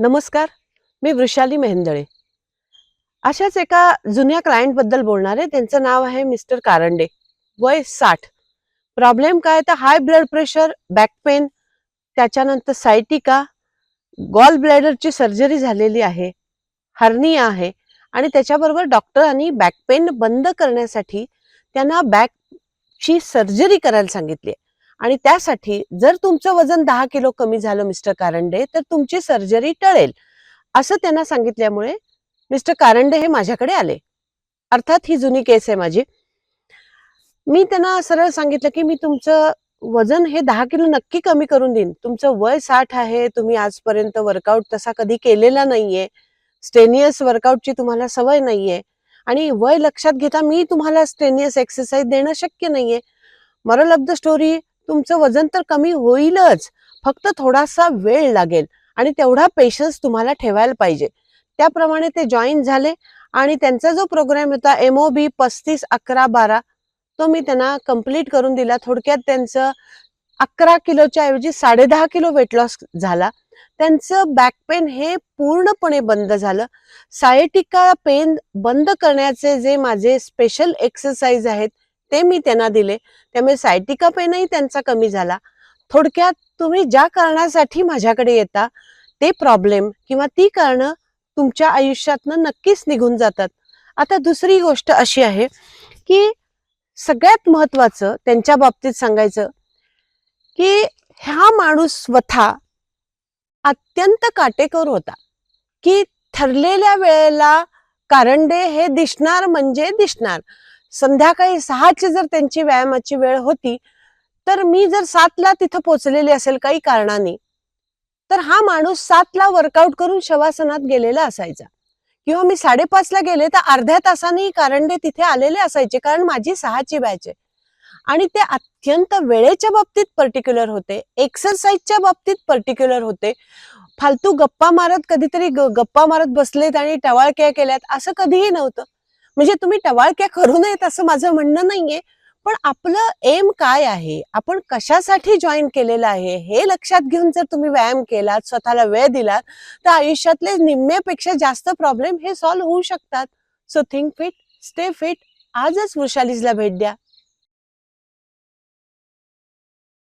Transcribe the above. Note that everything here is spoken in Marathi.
नमस्कार मी वृषाली मेहेंदळे. अशाच एका जुन्या क्लायंटबद्दल बोलणार आहे. त्यांचं नाव आहे मिस्टर कारंडे. वय साठ. प्रॉब्लेम काय? तर high blood pressure back pain त्याच्यानंतर सायटिका गॉल ब्लॅडरची सर्जरी झालेली आहे हर्निया आहे आणि त्याच्याबरोबर डॉक्टरांनी बॅक पेन बंद करण्यासाठी त्यांना बॅकची सर्जरी करायला सांगितली आहे. आणि त्यासाठी जर तुमचं वजन दहा किलो कमी झालं मिस्टर कारंडे तर तुमची सर्जरी टळेल. असं त्यांना सांगितल्यामुळे मिस्टर कारंडे हे माझ्याकडे आले. अर्थात ही जुनी केस आहे माझी. मी त्यांना सरळ सांगितलं की मी तुमचं वजन हे दहा किलो नक्की कमी करून देईन. तुमचं वय साठ आहे तुम्ही आजपर्यंत वर्कआउट तसा कधी केलेला नाहीये. स्टेनियस वर्कआउटची तुम्हाला सवय नाहीये. आणि वय लक्षात घेता मी तुम्हाला स्टेनियस एक्सरसाइज देणं शक्य नाहीये. मरल ऑफ द स्टोरी तुमचं वजन तर कमी होईलच. फक्त थोडासा वेळ लागेल आणि तेवढा पेशन्स तुम्हाला ठेवायला पाहिजे. त्याप्रमाणे ते जॉईन झाले आणि त्यांचा जो प्रोग्राम होता एमओ बी पस्तीस अकरा बारा तो मी त्यांना कंप्लीट करून दिला. थोडक्यात त्यांचं अकरा किलोच्या ऐवजी साडे दहा किलो वेट लॉस झाला. त्यांचं बॅक पेन हे पूर्णपणे बंद झालं. सायटिका पेन बंद करण्याचे जे माझे स्पेशल एक्सरसाइज आहेत ते मी त्यांना दिले. त्यामुळे सायटिका पेनही त्यांचा कमी झाला. थोडक्यात तुम्ही ज्या कारणासाठी माझ्याकडे येता ते प्रॉब्लेम किंवा ती कारणं तुमच्या आयुष्यातनं नक्कीच निघून जातात. आता दुसरी गोष्ट अशी आहे की सगळ्यात महत्वाचं त्यांच्या बाबतीत सांगायचं की हा माणूस स्वतः अत्यंत काटेकोर होता की ठरलेल्या वेळेला कारंडे हे दिसणार म्हणजे दिसणार. संध्याकाळी सहाची जर त्यांची व्यायामाची वेळ होती तर मी जर सातला तिथं पोचलेली असेल काही कारणाने तर हा माणूस सातला वर्कआउट करून शवासनात गेलेला असायचा. किंवा मी साडेपाचला गेले तर अर्ध्या तासाने कारंडे तिथे आलेले असायचे कारण माझी सहाची बॅच आहे. आणि ते अत्यंत वेळेच्या बाबतीत पर्टिक्युलर होते एक्सरसाइजच्या बाबतीत पर्टिक्युलर होते. फालतू गप्पा मारत कधीतरी गप्पा मारत बसलेत आणि टवाळक्या केल्यात असं कधीही नव्हतं. म्हणजे तुम्ही टवाळक्या करू नयेत असं माझं म्हणणं नाहीये. पण आपलं एम काय आहे? आपण कशासाठी जॉईन केलेलं आहे? हे लक्षात घेऊन जर तुम्ही व्यायाम केलात स्वतःला वेळ दिलात तर आयुष्यातले निम्म्यापेक्षा जास्त प्रॉब्लेम हे सॉल्व्ह होऊ शकतात. So think fit stay fit आजच वृषालीजला भेट द्या.